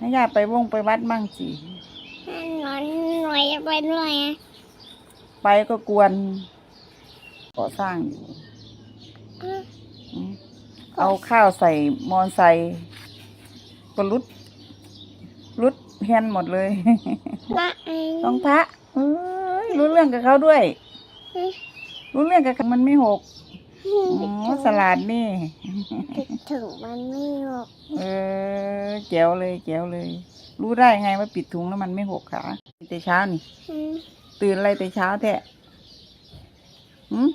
ให้ย่าไปวงไปวัดมั่งสิหนูหนูจะไปด้วยนะไปก็กวนก่อสร้างอยู่อะอืมเอาข้าวใส่มอนใส่ก็รุด รุดแฮนหมดเลยละเองต้องพระเอ้ยรู้เรื่องกับเขาด้วย รู้เรื่องกับเขามันไม่หก อ๋อสลัดนี่ คิดถึงมันไม่หรอกเออแจ๋วเลยแจ๋วเลย รู้ได้ไงว่าปิดถุงแล้วมันไม่หกขาแต่เช้านี่ อืมตื่นอะไรแต่เช้าแท้หืม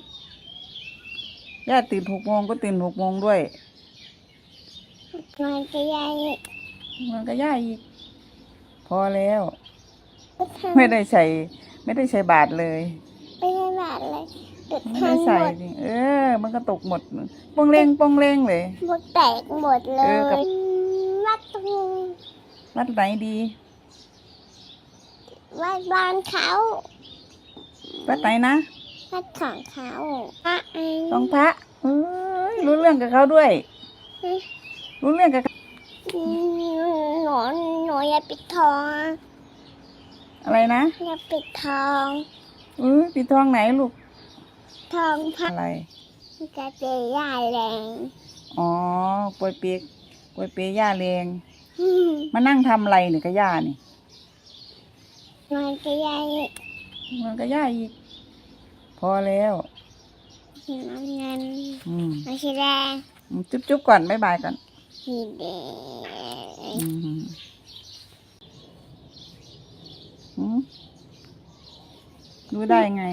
ย่าตื่นหกโมงก็ตื่นหกโมงด้วย มันจะใหญ่มันก็ย่าอีก พอแล้วทำไม่ได้ใส่ ไม่ได้ใส่บาทเลย ไม่ได้บาดเลย เด็ดไม่ทัได้นหใส่มดจริงเออ มันก็ตกหมดปองเลงปองเลงเลย หมดแตกหมดเลเอยอกับ วัดตรงวัดไหนดี วัดบ้านเขาวัดไหนนะวัดของเขาละเองต้องพระเอ้ยรู้เรื่องกับเขาด้วยรู้เรื่องกับเขาอืมหนูหนูอย่าปิดทองอะไรนะอย่าปิดทองเออปิดทองไหนลูก ทองพักอะไร กระเจียายแรงอ๋อปวยเปียกปวยเปียย่าแรงอืมมานั่งทำอะไรเนี่ยกับย่านี่ มันจะใหญ่มันก็ย่าอีก พอแล้วน้ำเงินอืมมันสีแดงจุ๊บจุ๊บก่อนบ๊ายบายก่อน สีแดงอืมอืม รู้ได้ไง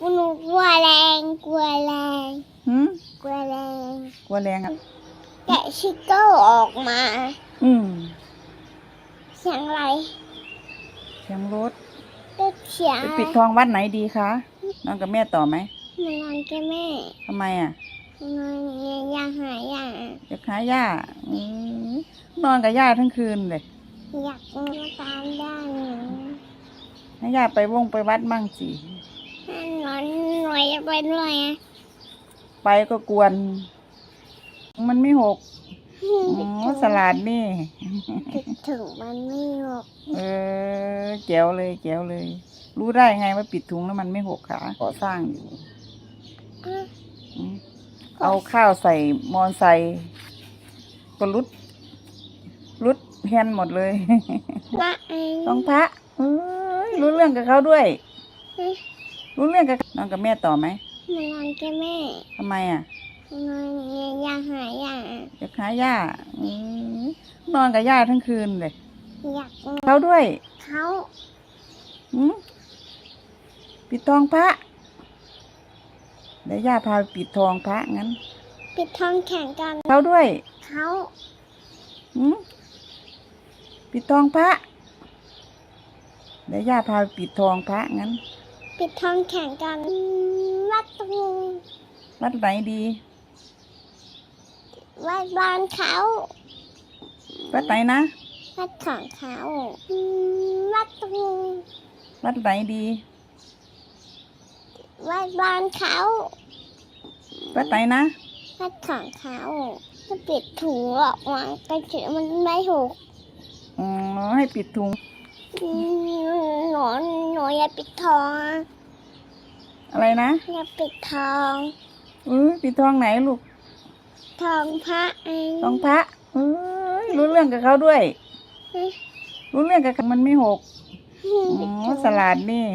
กูหนูกลัวแรงกลัวแรงหืมกลัวแรงกลัวแรงอะแกะชิโก้ออกมา อืมเสียงอะไรเสียงรถตึกเสียงไปอะไรปิดทองวัดไหนดีคะนอนกับแม่ต่อไหมมันนอนกับแม่ทำไมอะมันอยากหาอยากอยากหาย่าอืมนอนกับย่าทั้งคืนเลยอยากมาตามด้าน ให้ย่าไปวงไปวัดมั่งสิหนูหนูจะไปด้วยนะไปก็กวน มันไม่หกอ๋อสลัดนี่ คิดถึงมันไม่หรอกเออแจ๋วเลยแจ๋วเลย รู้ได้ไงว่าปิดถุงแล้วมันไม่หกขาก่อสร้างอยู่ อะอืมเอาข้าวใส่มอนใส่ก็รุด รุดแฮนหมดเลย ละเอง ต้องพระเอ้ย รู้เรื่องกับเขาด้วย รู้เรื่องกับนอนกับแม่ต่อไหมมันนอนกับแม่ทำไมอะมันอยากหาอยากอยากหาย่าอืมนอนกับย่าทั้งคืนเลยอยากเขาด้วยเขาอืมปิดทองพระเดี๋ยวย่าพาไปปิดทองพระงั้น ปิดท้องแข่งกันเขาด้วยเขาอืมปิดทองพระ เดี๋ยวย่าพาไปปิดทองพระงั้น ปิดท้องแข่งกันวัดตรงวัดไหนดี วัดบ้านเขาวัดไหนนะ วัดของเขาวัดตรงวัดไหนดี วัดบ้านเขาวัดไหนนะวัดของเขาถ้าปิดถุงออกมาก็จะมันไม่ถูกอ๋อให้ปิดถุงอืมห นูหนูอย่าปิดทอง อะไรนะอย่าปิดทองอือปิดทองไหนลูก ทองพระเองทองพระเอ้ยรู้เรื่องกับเขาด้วย รู้เรื่องกับเขามันไม่หกอ๋อสลัดนี่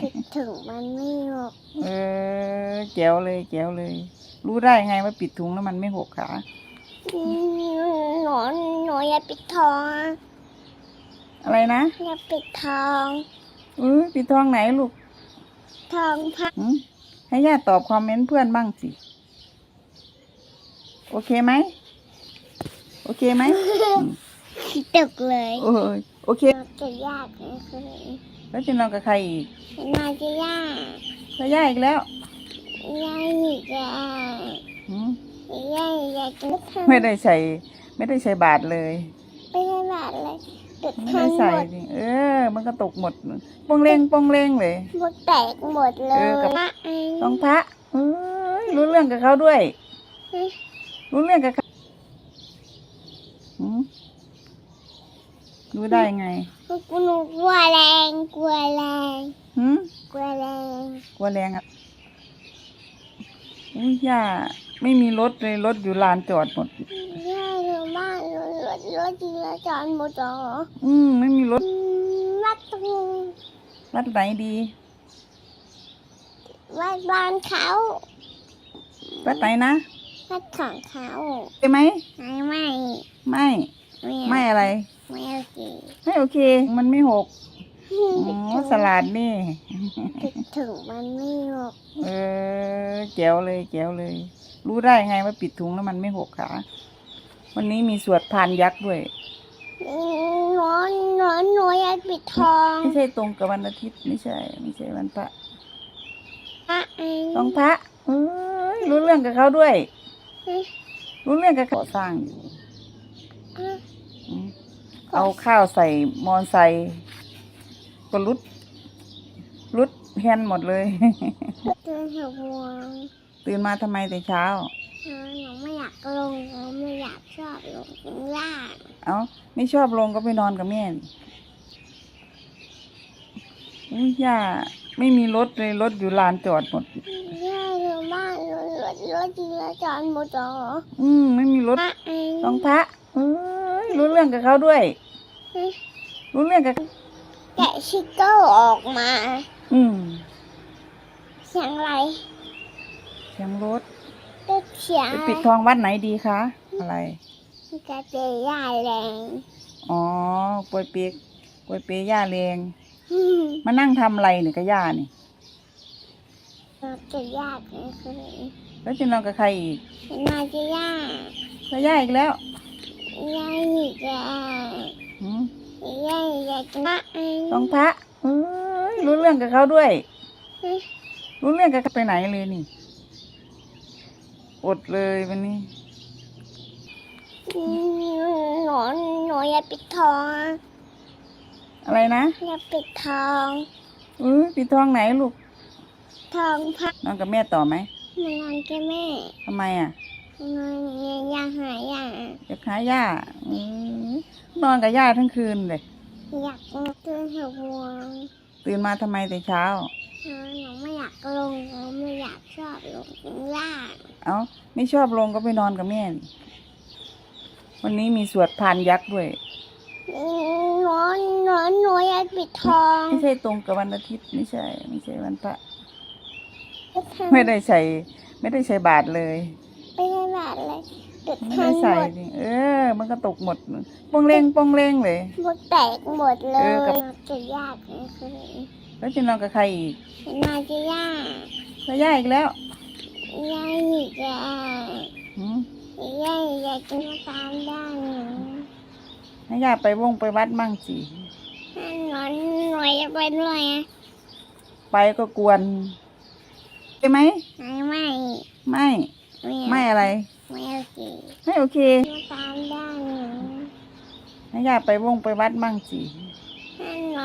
คิดถึงมันไม่หรอกเออแจ๋วเลยแจ๋วเลย รู้ได้ไงว่าปิดถุงแล้วมันไม่หกขาอืมหนูหนูอย่าปิดทอง อะไรนะอย่าปิดทองอือปิดทองไหนลูก ทองพระอืมให้ย่าตอบคอมเมนต์เพื่อนบ้างสิ โอเคไหม โอเคไหมอืมตกเลยโอ้ยโอเคมันจะยากนะคือแล้วจะนอนกับใครอีกมันจะยากแล้วย่าอีกแล้วยากอีกอะอืมยากอีกอะจะทำไม่ได้ใส่ไม่ได้ใส่บาทเลย ไม่ได้บาดเลย ตึกไม่ทัได้นหใส่มดจริงเออ มันก็ตกหมดปองเลงปองเลงเลย หมดแตกหมดเลเอยอกับละเองต้องพระเอ้ยรู้เรื่องกับเขาด้วย รู้เรื่องกับเขาอืมรู้ได้ไงกูหนูกลัวแรงกลัวแรงหืมกลัวแรงกลัวแรงอะอุ้ยย่าไม่มีรถเลยรถอยู่ลานจอดหมดย่าอยู่บ้าน รถรถรถจีรจรหมดเหรออืม ไม่มีรถอืมวัดตรงวัดไหนดี วัดบ้านเขาวัดไหนนะ วัดของเขาใช่ไหม ไม่ไม่ไม่ ไม่ไม่อะไร ไม่โอเคไม่โอเค มันไม่หกอ๋อสลัดนี่คิดถึงมันไม่หก เออแจ๋วเลยแจ๋วเลย รู้ได้ไงว่าปิดถุงแล้วมันไม่หกขา วันนี้มีสวดพานยักษ์ด้วยอืมหนอนหนอนหนูอยากปิดทอง ไม่ใช่ตรงกับวันอาทิตย์ไม่ใช่ ไม่ใช่วันพระอะเองต้องพระเอ้ยรู้เรื่องกับเขาด้วย รู้เรื่องกับเขาสร้างอยู่อะอืมเอาข้าวใส่มอนใส่ก็รุดรุดแฮนหมดเลยเดินหัวงตื่นมาทำไมแต่เช้า หนูไม่อยากลงหนูไม่อยากชอบลงข้างล่างเอาไม่ชอบลงก็ไปนอนกับแม่ดิอุ้ยย่าไม่มีรถเลยรถอยู่ลานจอดหมดย่าอยู่บ้านรถรถรถจีรจรหมดเหรออืมไม่มีรถอะเองต้องพระเอ้ยรู้เรื่องกับเขาด้วย รู้เรื่องกับแกะชิคเก้ออกมา อืมเสียงอะไรเสียงรถ เด็กเสียงไปอะไรปิดทองวัดไหนดีคะ อะไรกระเจียาแรงอ๋อกล้วยเปียกกล้วยเปียย่าแรงอืมมานั่งทำอะไรเนี่ยกับย่านี่กระเจียาคือคือแล้วจะนอนกับใครอีกนาจะยากับย่าอีกแล้วยาอีกอะอืมยาอีกอะนะเองต้องพระเอ้ยรู้เรื่องกับเขาด้วย รู้เรื่องกับเขาไปไหนเลยนี่ อดเลยวันนี้อืมหนูหนูอยากปิดทอง อะไรนะอยากปิดทองอือปิดทองไหนลูก ทองพระนอนกับแม่ต่อไหมมันนอนกับแม่ทำไมอะนอนอยากหายอยากอยากหาย่าอือนอนกับย่าทั้งคืนเลยอยากเดินหัวงตื่นมาทำไมแต่เช้าหนูไม่อยากลงหนูไม่อยาก ชอบลงข้างล่างเอาไม่ชอบลงก็ไปนอนกับแม่ดิวันนี้มีสวดพานยักษ์ด้วยอืมหนูหนูหนูอยากปิดทองไม่ใช่ตรงกับวันอาทิตย์ไม่ใช่ ไม่ใช่วันพระไม่ได้ใส่ไม่ได้ใส่บาทเลยไม่ได้แบบเลยเด็กไม่ทัได้นหใส่มดดิเออ มันก็ตกหมดปองเลงปองเลงเลย หมดแตกหมดเลเอยอกับ จะยากคือแล้วจะนอนกับใครอีก นาจะยาก แล้วย่าอีกแล้วยายอีกอะหืมยายอยากจะมาตามได้หนูให้ย่าไปวงไปวัดมั่งสิหนูหนูอยากไปด้วยอะไปก็กวนใช่ไหมไม่ไม่ไม่ ไม่อะไร ไม่โอเคไม่โอเคมาตามได้หนูให้ย่าไปวงไปวัดมั่งสิหนู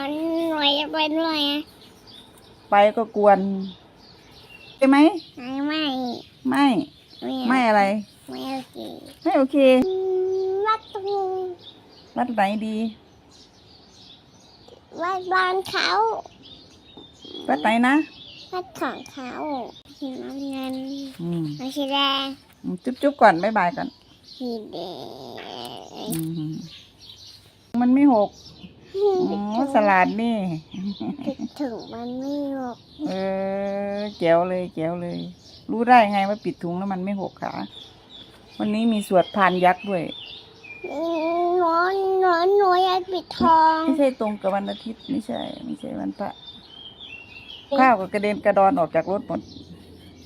หนูอยากไปด้วยอะไปก็กวน ใช่ไหม ไม่ไม่ไม่ ไม่อะไร ไม่โอเคไม่โอเคอืมวัดตรงวัดไหนดี วัดบ้านเขาวัดไหนนะวัดของเขาสีน้ำเงินอืมไม่ใช่แดงจุ๊บจุ๊บก่อนบ๊ายบายก่อนสีแดงอืมมันไม่หก อ๋อสลัดนี่ คิดถึงมันไม่หกเออแจ๋วเลยแจ๋วเลย รู้ได้ไงว่าปิดถุงแล้วมันไม่หกขา วันนี้มีสวดพานยักษ์ด้วยอืมหนูหนูหนูอยากปิดทอง ไม่ใช่ตรงกับวันอาทิตย์ไม่ใช่ ไม่ใช่วันพระข้าวก็กระเด็นกระดอนออกจากรถหมด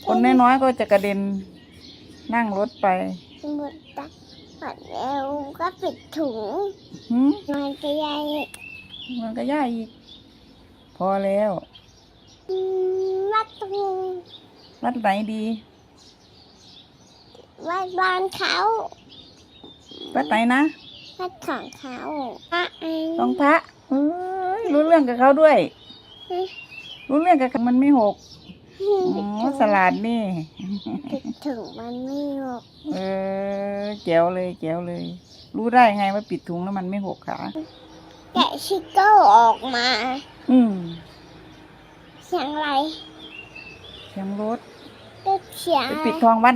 คนน้อยๆก็จะกระเด็นนั่งรถไป หมดตา ปัดแล้วก็ปิดถุงหืมมันจะใหญ่มันก็ย่าอีก พอแล้ว อืมวัดตรงวัดไหนดี วัดบ้านเขาวัดไหนนะวัดของเขาอะเองต้องพระเอ้ยรู้เรื่องกับเขาด้วย รู้เรื่องกับเขามันไม่หก อ๋อสลัดนี่ คิดถึงมันไม่หกเออแจ๋วเลยแจ๋วเลย รู้ได้ไงว่าปิดถุงแล้วมันไม่หกขา แกะชิกเกอร์ออกมาอืมเสียงอะไรเสียงรถ ก็เสียงไปอะไร ปิดทองวัด